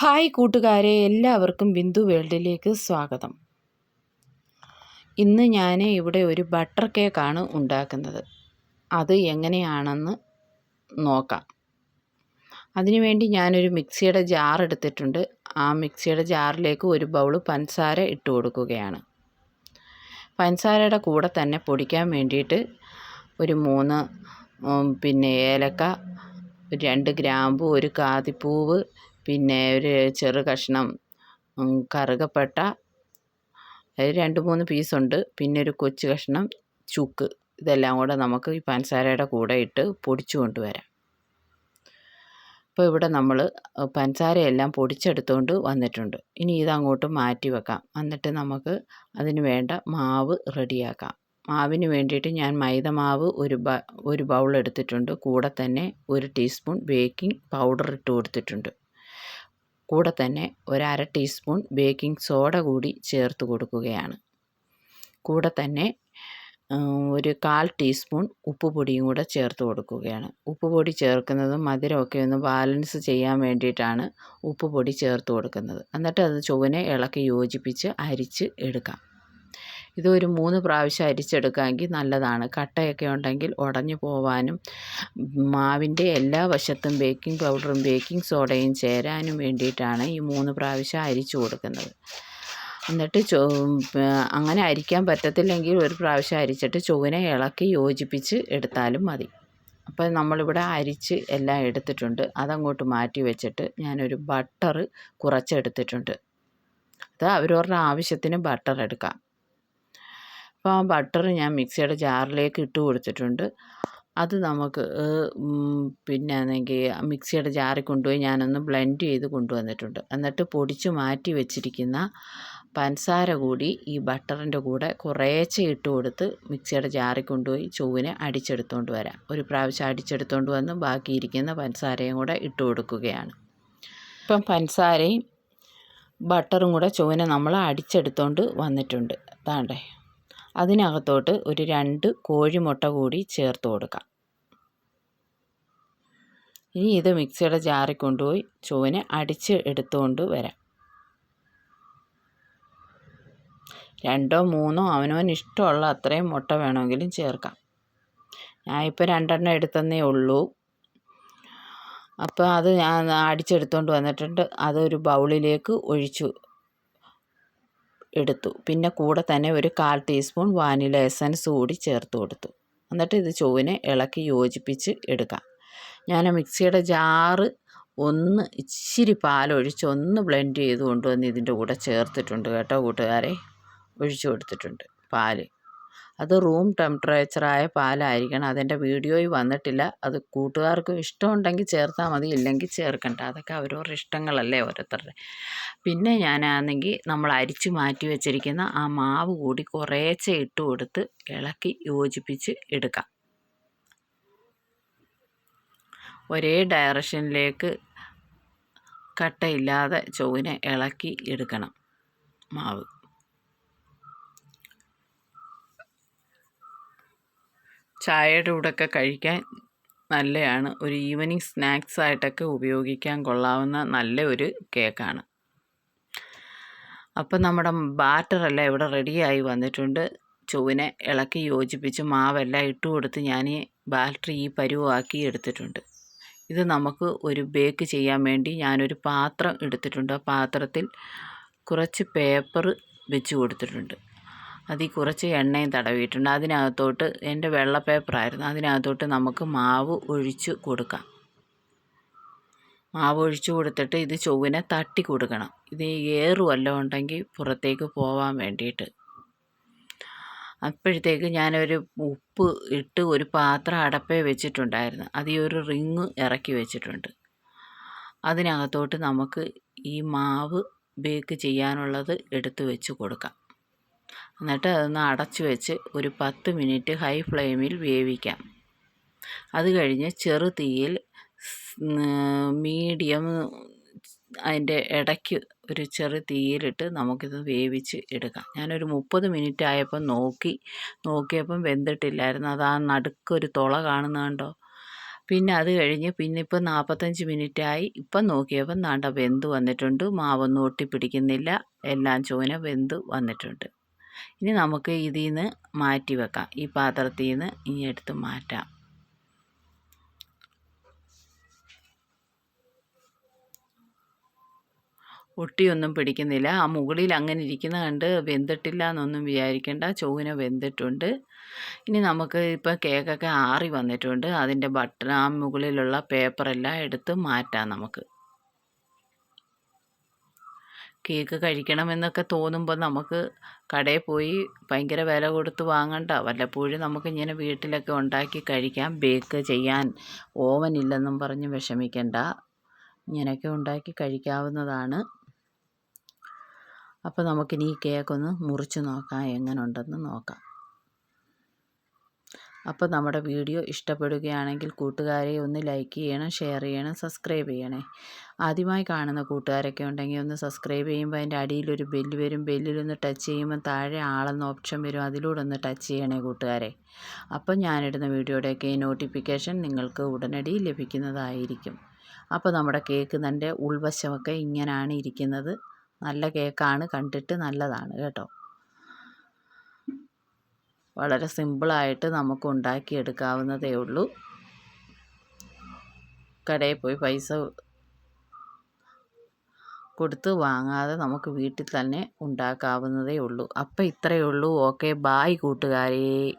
Hi കൂട്ടുകാരെ എല്ലാവർക്കും ബിന്ദു വേൾഡിലേക്ക് സ്വാഗതം. ഇന്ന് ഞാൻ ഇവിടെ ഒരു ബട്ടർ കേക്കാണ് ഉണ്ടാക്കുന്നത്. അത് എങ്ങനെയാണെന്ന് നോക്കാം. അതിനുവേണ്ടി ഞാനൊരു മിക്സിയുടെ ജാർ എടുത്തിട്ടുണ്ട്. ആ മിക്സിയുടെ ജാറിലേക്ക് ഒരു ബൗൾ പഞ്ചസാര ഇട്ട് കൊടുക്കുകയാണ്. പഞ്ചസാരയുടെ കൂടെ തന്നെ പൊടിക്കാൻ വേണ്ടിയിട്ട് ഒരു മൂന്ന് പിന്നെ ഏലക്ക രണ്ട് ഗ്രാമ്പു ഒരു കാതിപ്പൂവ് പിന്നെ ഒരു ചെറു കഷ്ണം കറുകപ്പട്ട. രണ്ട് മൂന്ന് പീസുണ്ട് പിന്നെ ഒരു കൊച്ചു കഷ്ണം ചുക്ക്. ഇതെല്ലാം കൂടെ നമുക്ക് ഈ പഞ്ചസാരയുടെ കൂടെ ഇട്ട് പൊടിച്ചു കൊണ്ടുവരാം. അപ്പോൾ ഇവിടെ നമ്മൾ പഞ്ചസാരയെല്ലാം പൊടിച്ചെടുത്തുകൊണ്ട് വന്നിട്ടുണ്ട്. ഇനി ഇതങ്ങോട്ട് മാറ്റി വെക്കാം. എന്നിട്ട് നമുക്ക് അതിന് വേണ്ട മാവ് റെഡിയാക്കാം. മാവിന് വേണ്ടിയിട്ട് ഞാൻ മൈദ മാവ് ഒരു ബ ഒരു ബൗൾ എടുത്തിട്ടുണ്ട്. കൂടെ തന്നെ ഒരു ടീസ്പൂൺ ബേക്കിംഗ് പൗഡർ ഇട്ട് കൊടുത്തിട്ടുണ്ട്. കൂടെ തന്നെ ഒരര ടീസ്പൂൺ ബേക്കിംഗ് സോഡ കൂടി ചേർത്ത് കൊടുക്കുകയാണ്. കൂടെ തന്നെ ഒരു കാൽ ടീസ്പൂൺ ഉപ്പുപൊടിയും കൂടെ ചേർത്ത് കൊടുക്കുകയാണ്. ഉപ്പുപൊടി ചേർക്കുന്നത് മധുരമൊക്കെ ഒന്ന് ബാലൻസ് ചെയ്യാൻ വേണ്ടിയിട്ടാണ് ഉപ്പുപൊടി ചേർത്ത് കൊടുക്കുന്നത്. എന്നിട്ട് അത് ചുവനെ ഇളക്കി യോജിപ്പിച്ച് അരിച്ച് എടുക്കാം. ഇത് ഒരു മൂന്ന് പ്രാവശ്യം അരിച്ചെടുക്കാമെങ്കിൽ നല്ലതാണ്. കട്ടയൊക്കെ ഉണ്ടെങ്കിൽ ഉടഞ്ഞു പോവാനും മാവിന്റെ എല്ലാ വശത്തും ബേക്കിംഗ് പൗഡറും ബേക്കിംഗ് സോഡയും ചേരാനും വേണ്ടിയിട്ടാണ് ഈ മൂന്ന് പ്രാവശ്യം അരിച്ചു കൊടുക്കുന്നത്. എന്നിട്ട് അങ്ങനെ അരിക്കാൻ പറ്റത്തില്ലെങ്കിൽ ഒരു പ്രാവശ്യം അരിച്ചിട്ട് ചുവനെ ഇളക്കി യോജിപ്പിച്ച് എടുത്താലും മതി. അപ്പോൾ നമ്മളിവിടെ അരിച്ച് എല്ലാം എടുത്തിട്ടുണ്ട്. അതങ്ങോട്ട് മാറ്റി വെച്ചിട്ട് ഞാനൊരു ബട്ടർ കുറച്ചെടുത്തിട്ടുണ്ട്. അത് അവരവരുടെ ആവശ്യത്തിന് ബട്ടർ എടുക്കാം. അപ്പോൾ ആ ബട്ടർ ഞാൻ മിക്സിയുടെ ജാറിലേക്ക് ഇട്ട് കൊടുത്തിട്ടുണ്ട്. അത് നമുക്ക് പിന്നെ ആണെങ്കിൽ മിക്സിയുടെ ജാറിൽ കൊണ്ടുപോയി ഞാനൊന്ന് ബ്ലെൻഡ് ചെയ്ത് കൊണ്ടുവന്നിട്ടുണ്ട്. എന്നിട്ട് പൊടിച്ച് മാറ്റി വെച്ചിരിക്കുന്ന പഞ്ചസാര കൂടി ഈ ബട്ടറിന്റെ കൂടെ കുറേശ്ശെ ഇട്ട് കൊടുത്ത് മിക്സിയുടെ ജാറിൽ കൊണ്ടുപോയി ചൊവ്വിനെ അടിച്ചെടുത്തുകൊണ്ട് വരാം. ഒരു പ്രാവശ്യം അടിച്ചെടുത്തുകൊണ്ട് വന്ന് ബാക്കിയിരിക്കുന്ന പഞ്ചസാരയും കൂടെ ഇട്ട് കൊടുക്കുകയാണ്. ഇപ്പം പഞ്ചസാരയും ബട്ടറും കൂടെ ചൊവ്വിനെ നമ്മൾ അടിച്ചെടുത്തുകൊണ്ട് വന്നിട്ടുണ്ട്. താണ്ടേ അതിനകത്തോട്ട് ഒരു രണ്ട് കോഴിമുട്ട കൂടി ചേർത്ത് കൊടുക്കാം. ഇനി ഇത് മിക്സിയുടെ ജാറിൽ കൊണ്ടുപോയി ചുവനെ അടിച്ച് എടുത്തുകൊണ്ട് വരാം. രണ്ടോ മൂന്നോ അവനവന് ഇഷ്ടമുള്ള അത്രയും മുട്ട വേണമെങ്കിലും ചേർക്കാം. ഞാൻ ഞാനിപ്പോൾ രണ്ടെണ്ണം എടുത്തന്നേ ഉള്ളൂ. അപ്പോൾ അത് ഞാൻ അടിച്ചെടുത്തുകൊണ്ട് വന്നിട്ടുണ്ട്. അതൊരു ബൗളിലേക്ക് ഒഴിച്ചു. എടുത്തു. പിന്നെ കൂടെ തന്നെ ഒരു കാൽ ടീസ്പൂൺ വാനില എസൻസ് കൂടി ചേർത്ത് കൊടുത്തു. എന്നിട്ട് ഇത് ചൊവ്വിനെ ഇളക്കി യോജിപ്പിച്ച് എടുക്കാം. ഞാൻ മിക്സിയുടെ ജാറ് ഒന്ന് ഇച്ചിരി പാലൊഴിച്ച് ഒന്ന് ബ്ലെൻഡ് ചെയ്ത് കൊണ്ടുവന്ന് ഇതിന്റെ കൂടെ ചേർത്തിട്ടുണ്ട് കേട്ടോ കൂട്ടുകാരെ. ഒഴിച്ചു കൊടുത്തിട്ടുണ്ട് പാൽ. അത് റൂം ടെമ്പറേച്ചറായ പാലായിരിക്കണം. അതെന്റെ വീഡിയോയിൽ വന്നിട്ടില്ല. അത് കൂട്ടുകാർക്ക് ഇഷ്ടമുണ്ടെങ്കിൽ ചേർത്താൽ മതി ഇല്ലെങ്കിൽ ചേർക്കണ്ട. അതൊക്കെ അവരവരുടെ ഇഷ്ടങ്ങളല്ലേ ഓരോരുത്തരുടെ. പിന്നെ ഞാനാണെങ്കിൽ നമ്മൾ അരിച്ചു മാറ്റി വെച്ചിരിക്കുന്ന ആ മാവ് കൂടി കുറേശ്ശെ ഇട്ട് കൊടുത്ത് ഇളക്കി യോജിപ്പിച്ച് എടുക്കാം. ഒരേ ഡയറക്ഷനിലേക്ക് കട്ടയില്ലാതെ ചൊവ്വിനെ ഇളക്കി എടുക്കണം മാവ്. ചായയുടെ കൂടെയൊക്കെ കഴിക്കാൻ നല്ലതാണ് ഒരു ഈവനിങ് സ്നാക്സ് ആയിട്ടൊക്കെ ഉപയോഗിക്കാൻ കൊള്ളാവുന്ന നല്ല ഒരു കേക്കാണ്. അപ്പം നമ്മുടെ ബാറ്ററെല്ലാം ഇവിടെ റെഡിയായി വന്നിട്ടുണ്ട്. ചുവിനെ ഇളക്കി യോജിപ്പിച്ച് മാവെല്ലാം ഇട്ട് കൊടുത്ത് ഞാൻ ഈ ബാറ്ററി ഈ പരുവാക്കി എടുത്തിട്ടുണ്ട്. ഇത് നമുക്ക് ഒരു ബേക്ക് ചെയ്യാൻ വേണ്ടി ഞാനൊരു പാത്രം എടുത്തിട്ടുണ്ട്. ആ പാത്രത്തിൽ കുറച്ച് പേപ്പർ വെച്ച് കൊടുത്തിട്ടുണ്ട്. അതിൽ കുറച്ച് എണ്ണയും തടവിയിട്ടുണ്ട്. അതിനകത്തോട്ട് എന്റെ വെള്ള പേപ്പറായിരുന്നു അതിനകത്തോട്ട് നമുക്ക് മാവ് ഒഴിച്ച് കൊടുക്കാം. മാവ് ഒഴിച്ച് കൊടുത്തിട്ട് ഇത് ചൊവ്വിനെ തട്ടി കൊടുക്കണം. ഇത് ഏറ് ഉണ്ടെങ്കിൽ പുറത്തേക്ക് പോവാൻ വേണ്ടിയിട്ട്. അപ്പോഴത്തേക്ക് ഞാനൊരു ഉപ്പ് ഇട്ട് ഒരു പാത്രം അടപ്പേ വെച്ചിട്ടുണ്ടായിരുന്നു. അതിൽ ഒരു റിങ് ഇറക്കി വെച്ചിട്ടുണ്ട്. അതിനകത്തോട്ട് നമുക്ക് ഈ മാവ് ബേക്ക് ചെയ്യാനുള്ളത് എടുത്തു വെച്ച് കൊടുക്കാം. എന്നിട്ട് അതൊന്ന് അടച്ചു വെച്ച് ഒരു പത്ത് മിനിറ്റ് ഹൈ ഫ്ലെയിമിൽ വേവിക്കാം. അത് കഴിഞ്ഞ് ചെറു തീയിൽ മീഡിയം അതിന്റെ ഇടയ്ക്ക് ഒരു ചെറു തീയിലിട്ട് നമുക്കിത് വേവിച്ച് എടുക്കാം. ഞാനൊരു മുപ്പത് മിനിറ്റ് ആയപ്പോൾ നോക്കി നോക്കിയപ്പം വെന്തിട്ടില്ലായിരുന്നു. അത് ആ നടുക്കൊരു തുള കാണുന്നുണ്ടോ പിന്നെ അത് കഴിഞ്ഞ് പിന്നെ ഇപ്പം നാൽപ്പത്തഞ്ച് മിനിറ്റായി ഇപ്പം നോക്കിയപ്പം നാണ്ട വെന്ത് വന്നിട്ടുണ്ട്. മാവൊന്നും ഒട്ടിപ്പിടിക്കുന്നില്ല. എല്ലാം ചൂന വെന്ത് വന്നിട്ടുണ്ട്. ഇനി നമുക്ക് ഇതിൽ നിന്ന് മാറ്റി വെക്കാം. ഈ പാത്രത്തിൽ നിന്ന് ഇനി എടുത്ത് മാറ്റാം. ഒട്ടിയൊന്നും പിടിക്കുന്നില്ല. ആ മുകളിൽ അങ്ങനെ ഇരിക്കുന്ന കണ്ട് വെന്തിട്ടില്ല എന്നൊന്നും വിചാരിക്കേണ്ട. ചൊവ്വന വെന്തിട്ടുണ്ട്. ഇനി നമുക്ക് ഇപ്പോൾ കേക്കൊക്കെ ആറി വന്നിട്ടുണ്ട്. അതിന്റെ ബട്ടൺ ആ മുകളിലുള്ള പേപ്പറെല്ലാം എടുത്ത് മാറ്റാം നമുക്ക്. കേക്ക് കഴിക്കണമെന്നൊക്കെ തോന്നുമ്പോൾ നമുക്ക് കടയിൽ പോയി ഭയങ്കര വില കൊടുത്ത് വാങ്ങണ്ട. വല്ലപ്പോഴും നമുക്ക് ഇങ്ങനെ വീട്ടിലൊക്കെ ഉണ്ടാക്കി കഴിക്കാം. ബേക്ക് ചെയ്യാൻ ഓവൻ ഇല്ലെന്നും പറഞ്ഞ് വിഷമിക്കണ്ട. ഇങ്ങനെയൊക്കെ ഉണ്ടാക്കി കഴിക്കാവുന്നതാണ്. അപ്പോൾ നമുക്കിനി ഈ കേക്കൊന്ന് മുറിച്ച് നോക്കാം. എങ്ങനെ ഉണ്ടെന്ന് നോക്കാം. അപ്പോൾ നമ്മുടെ വീഡിയോ ഇഷ്ടപ്പെടുകയാണെങ്കിൽ കൂട്ടുകാരെ ഒന്ന് ലൈക്ക് ചെയ്യണം ഷെയർ ചെയ്യണം സബ്സ്ക്രൈബ് ചെയ്യണേ. ആദ്യമായി കാണുന്ന കൂട്ടുകാരൊക്കെ ഉണ്ടെങ്കിൽ ഒന്ന് സബ്സ്ക്രൈബ് ചെയ്യുമ്പോൾ അതിന്റെ അടിയിലൊരു ബെല്ല് വരും. ബെല്ലിലൊന്ന് ടച്ച് ചെയ്യുമ്പോൾ താഴെ ആളെന്ന ഓപ്ഷൻ വരും. അതിലൂടെ ഒന്ന് ടച്ച് ചെയ്യണേ കൂട്ടുകാരെ. അപ്പം ഞാനിടുന്ന വീഡിയോയുടെയൊക്കെ നോട്ടിഫിക്കേഷൻ നിങ്ങൾക്ക് ഉടനടി ലഭിക്കുന്നതായിരിക്കും. അപ്പോൾ നമ്മുടെ കേക്ക് തന്റെ ഉൾവശമൊക്കെ ഇങ്ങനെയാണ് ഇരിക്കുന്നത്. നല്ല കേക്കാണ് കണ്ടിട്ട് നല്ലതാണ് കേട്ടോ. വളരെ സിമ്പിളായിട്ട് നമുക്ക് ഉണ്ടാക്കിയെടുക്കാവുന്നതേ ഉള്ളൂ. കടയിൽ പോയി പൈസ കൊടുത്ത് വാങ്ങാതെ നമുക്ക് വീട്ടിൽ തന്നെ ഉണ്ടാക്കാവുന്നതേ ഉള്ളൂ. അപ്പോൾ ഇത്രയേ ഉള്ളൂ. Okay bye കൂട്ടുകാരേ.